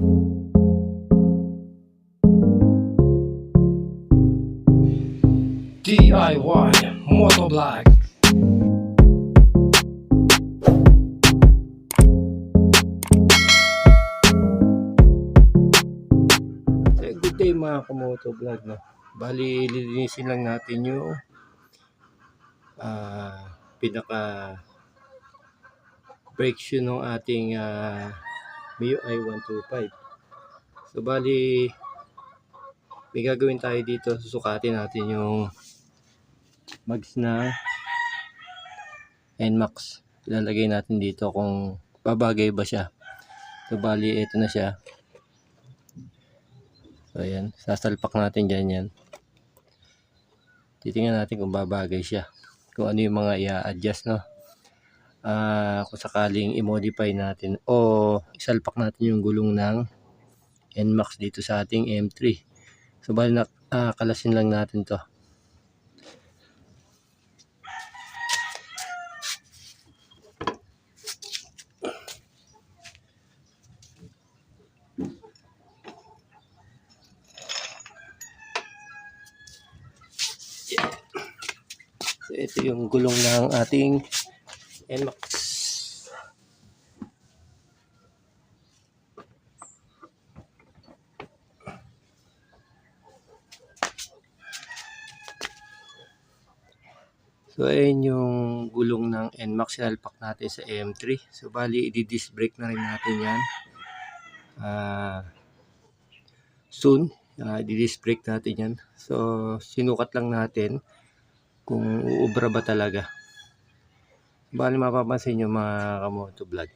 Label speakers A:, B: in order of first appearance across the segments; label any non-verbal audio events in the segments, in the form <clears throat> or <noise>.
A: DIY Motovlog
B: Eh, Good day mga kamoto vlog no. Bali lilinisin lang natin yung ah pinaka brake shoe ng ating uh, MIUI 125. So bali may gagawin tayo dito. Susukatin natin yung mags na NMAX. Ilalagay natin dito kung babagay ba siya. So bali ito na siya. So, ayan. Sasalpak natin dyan yan. Titingnan natin kung babagay siya. Kung ano yung mga i-adjust, no? Ah, kung sakaling i-modify natin o isalpak natin yung gulong ng NMAX dito sa ating M3. So, bali na, ah, kalasin lang natin to. So, ito yung gulong ng ating NMAX. So, ayan yung gulong ng NMAX. Sinalpak natin sa M3. So, bali, i-disc brake na rin natin yan. Ah, soon, uh, i-disc brake natin yan. So, sinukat lang natin kung uubra ba talaga. Bali mapapansin nyo mga kamoto vlog.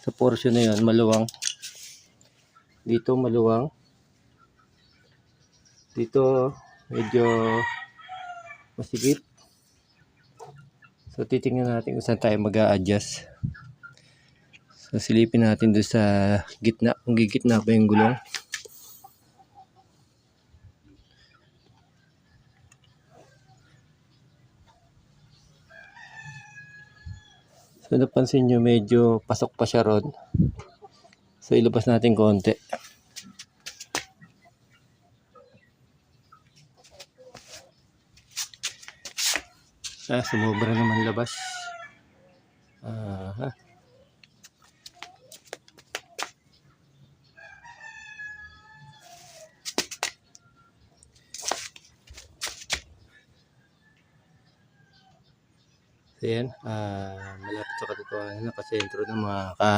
B: Sa portion na yun, maluwang. Dito maluwang. Dito medyo masigit. So titingnan natin kung saan tayo mag adjust So silipin natin doon sa gitna. Kung gigitna ba yung gulong. Napansin nyo medyo pasok pa siya ron. So ilabas natin konti. Ah, sumobra naman labas. Aha. So yan, ah malapit sa katotohanan, nakasentro ng mga ka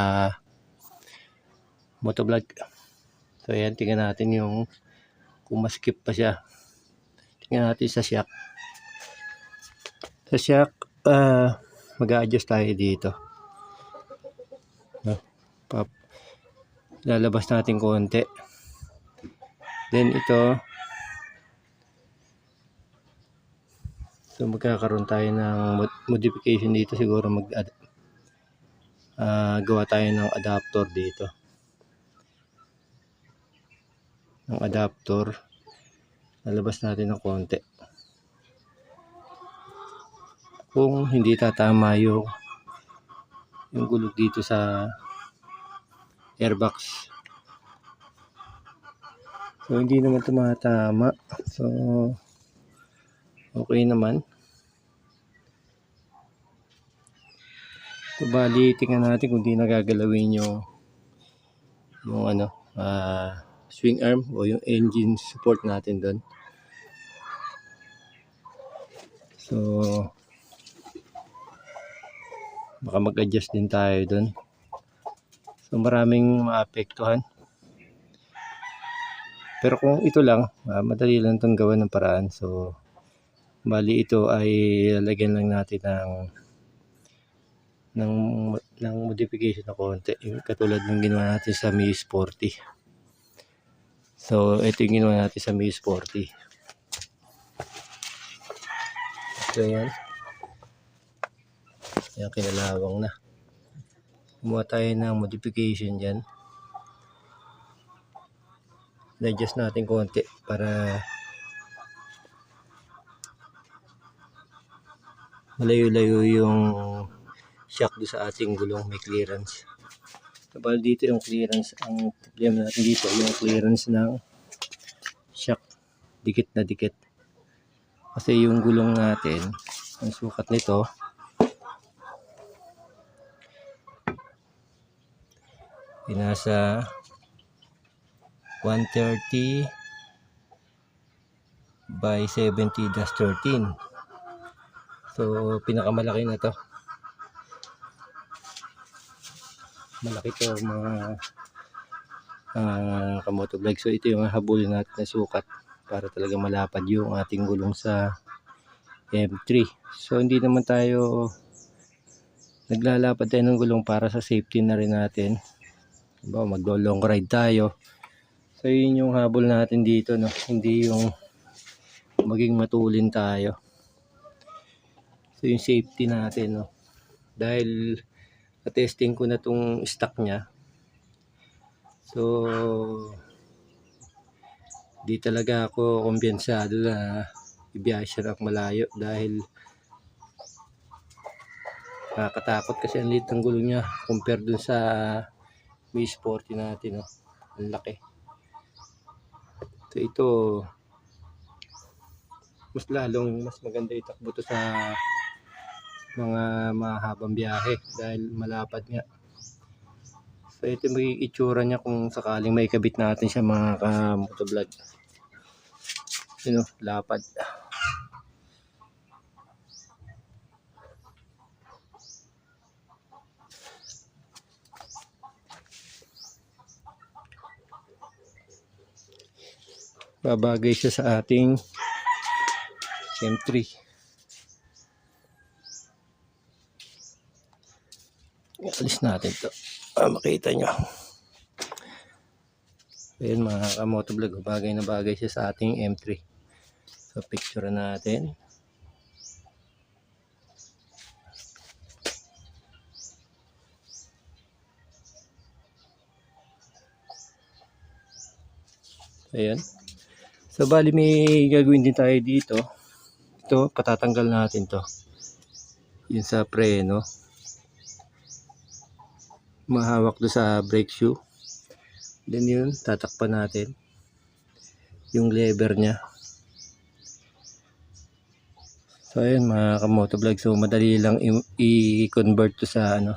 B: motovlog. So yan, tingnan natin yung kung maskip pa siya. Tingnan natin sa shock. Sa shock, ah mag-a-adjust tayo dito. No, pap lalabas natin konti. Then ito, So magkakaroon tayo ng mod- modification dito siguro mag ah, gawa tayo ng adapter dito. Ng adapter. Lalabas natin ng konti. Kung hindi tatama yung yung gulog dito sa airbox. So hindi naman tumatama. So okay naman. So, bali, tingnan natin kung di nagagalawin yung yung ano, ah, swing arm o yung engine support natin doon. So, baka mag-adjust din tayo doon. So, maraming maapektuhan. Pero kung ito lang, ah, madali lang itong gawa ng paraan. So, bali ito ay lalagyan lang natin ng ng ng modification na konti. Katulad ng ginawa natin sa Mi Sporty so ito yung ginawa natin sa Mi Sporty so yan. Yan kinalawang na. Gumawa tayo ng modification dyan. Na-adjust natin konti para malayo-layo yung shock do sa ating gulong may clearance Tapos dito yung clearance. Ang problema natin dito yung clearance ng shock. Dikit na dikit. Kasi yung gulong natin, ang sukat nito, ay nasa 130 by 70 dash 13. So, pinakamalaki na to. Malaki to mga uh, kamoto vlog. So, ito yung habulin natin na sukat para talaga malapad yung ating gulong sa M3. So, hindi naman tayo naglalapad tayo ng gulong para sa safety na rin natin. Diba, maglo-long ride tayo. So, yun yung habol natin dito, no? Hindi yung maging matulin tayo. So, yung safety natin, no? Dahil, na-testing ko na tong stock niya. So, di talaga ako kumbensado na ibiyahe siya ng malayo dahil nakakatakot kasi ang liit ng gulo niya compare dun sa may sporty natin, no? Ang laki. So, ito, mas lalong mas maganda itakbo to sa mga mahabang biyahe dahil malapad nga. So ito magiging itsura niya kung sakaling may kabit natin siya mga ka-motovlog. You know, lapad. Babagay siya sa ating M3. Alis natin to. Ah, makita nyo. Ayan mga kamotovlog, bagay na bagay siya sa ating M3. So picture natin. Ayan. So bali may gagawin din tayo dito. Ito, patatanggal natin to. Yun sa preno. Mahawak do sa brake shoe. Then yun, tatakpan natin. Yung lever niya. So ayun mga kamotovlog. So madali lang i-convert to sa ano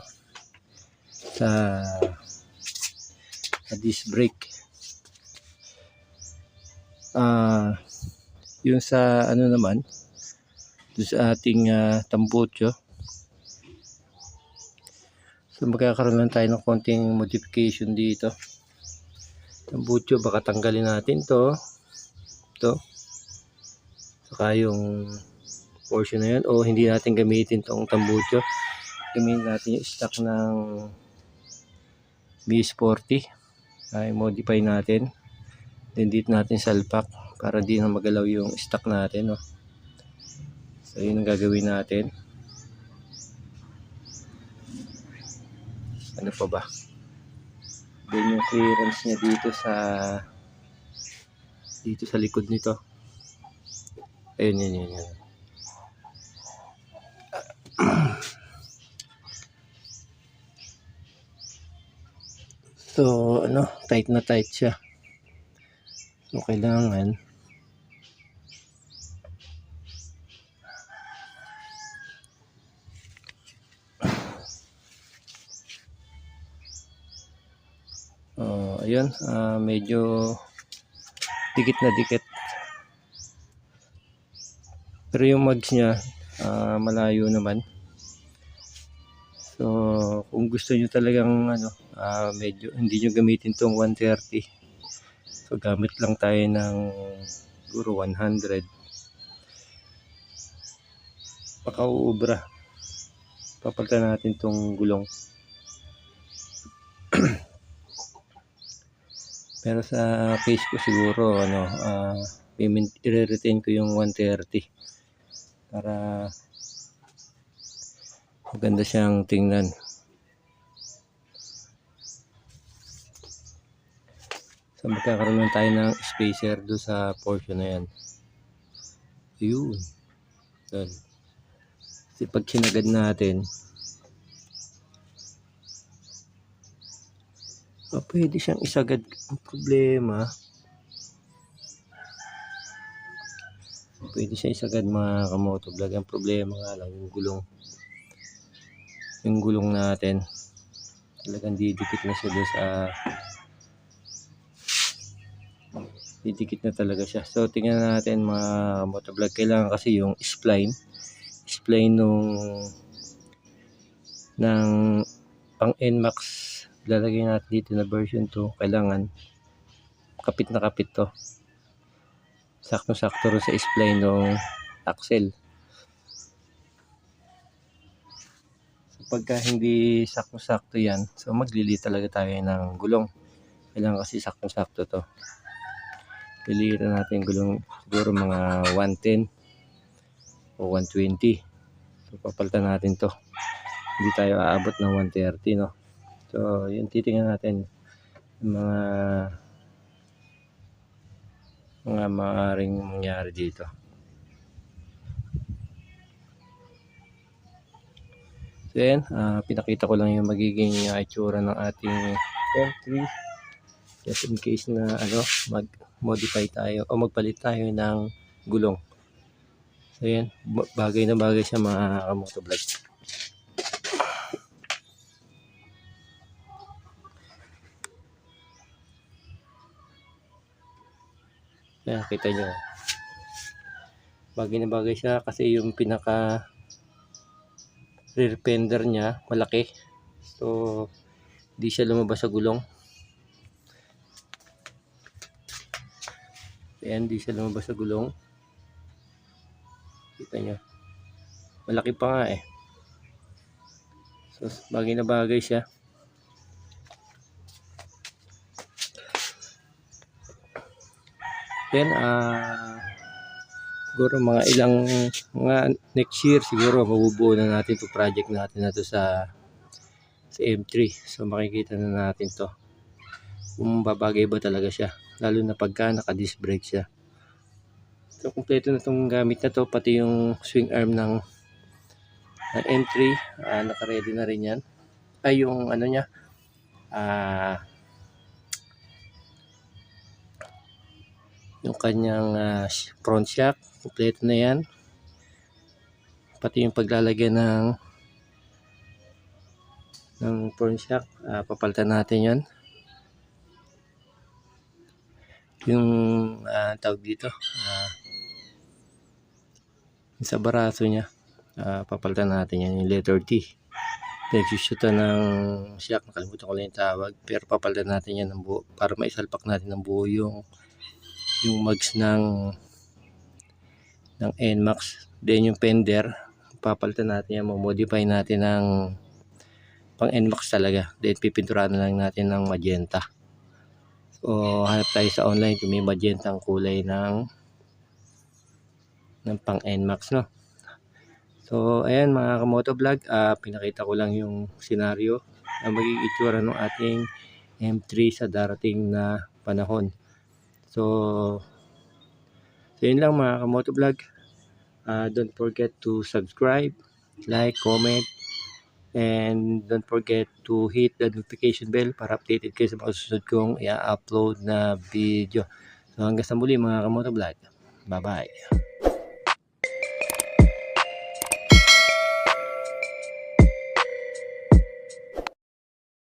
B: sa sa disc brake. Ah, yung sa ano naman sa ating uh, tambucho. So magkakaroon lang tayo ng konting modification dito. Tambucho baka tanggalin natin to. To. Saka yung portion na yun o hindi natin gamitin tong tambucho. Gamitin natin yung stock ng B40. Ay modify natin. Then dito natin salpak para di na magalaw yung stock natin. No? So yun ang gagawin natin. Ano pa ba? Then yung clearance niya dito sa dito sa likod nito. Ayun, yun, yun, yun. <clears throat> So, ano, tight na tight siya. So, kailangan Ayun, ah, medyo dikit na dikit. Pero yung mags niya, ah, malayo naman. So, kung gusto niyo talagang ano, ah, medyo hindi niyo gamitin tong 130. So, gamit lang tayo ng siguro 100. Baka uubra. Papalitan natin tong gulong. Pero sa case ko siguro ano, ah i- i-retain ko yung 130 para maganda siyang tingnan. So magkakaroon tayo ng spacer do sa portion na yan. Yun. Doon. Kasi pag sinagad natin, Ah, pwede siyang isagad. Ang problema, pwede siya isagad mga kamotovlog. Ang problema nga lang, yung gulong. Yung gulong natin, talagang didikit na siya doon sa didikit na talaga siya. So, tingnan natin mga motovlog. Kailangan kasi yung spline. Spline nung ng pang NMAX lalagay natin dito na version 2. Kailangan kapit na kapit to. Sakto-sakto rin sa spline nung axle. So, pagka hindi sakto-sakto yan, so maglili talaga tayo ng gulong. Kailangan kasi sakto-sakto to. Piliin natin gulong siguro mga 110 o 120. So papalitan natin to. Hindi tayo aabot ng 130 no. So yun titingnan natin yung mga mga maaaring mangyari dito. So yan, ah, pinakita ko lang yung magiging uh, itsura ng ating M3 just in case na ano mag modify tayo o magpalit tayo ng gulong. So yan, ba- bagay na bagay siya mga kamotovlog. Yan, kita nyo. Bagay na bagay siya kasi yung pinaka rear fender niya malaki. So, di siya lumabas sa gulong. Ayan, di siya lumabas sa gulong. Kita nyo. Malaki pa nga eh. So, bagay na bagay siya. Then, ah, siguro mga ilang, mga next year, siguro mabubuo na natin to project natin na to sa, sa M3. So, makikita na natin to. Kung babagay ba talaga siya. Lalo na pagka naka-disc brake siya. So, kompleto na itong gamit na to. Pati yung swing arm ng, ng M3. ah naka-ready na rin yan. Ay, yung ano niya. Ah, yung kanyang ah, front shock. Kompleto na yan. Pati yung paglalagyan ng ng front shock. ah, papalitan natin yan. Yung ah, tawag dito. yung sa baraso niya. ah, papalitan natin yan. Yung letter T. Nagsusuta ng shock. Nakalimutan ko lang yung tawag. Pero papalitan natin yan ng buo. Para maisalpak natin ng buo yung yung mags ng ng NMAX. Then yung fender. Papalitan natin yan. Modify natin ng pang NMAX talaga. Then pipinturahan lang natin ng magenta. So hanap tayo sa online kung may magenta ang kulay ng ng pang NMAX no. So, ayan mga kamoto vlog, ah, pinakita ko lang yung senaryo na magiging itsura ng ating M3 sa darating na panahon. So, so yun lang mga kamoto vlog. Ah, don't forget to subscribe, like, comment, and don't forget to hit the notification bell para updated kayo sa mga susunod kong i-upload na video. So, hanggang sa muli mga kamoto vlog. Bye-bye.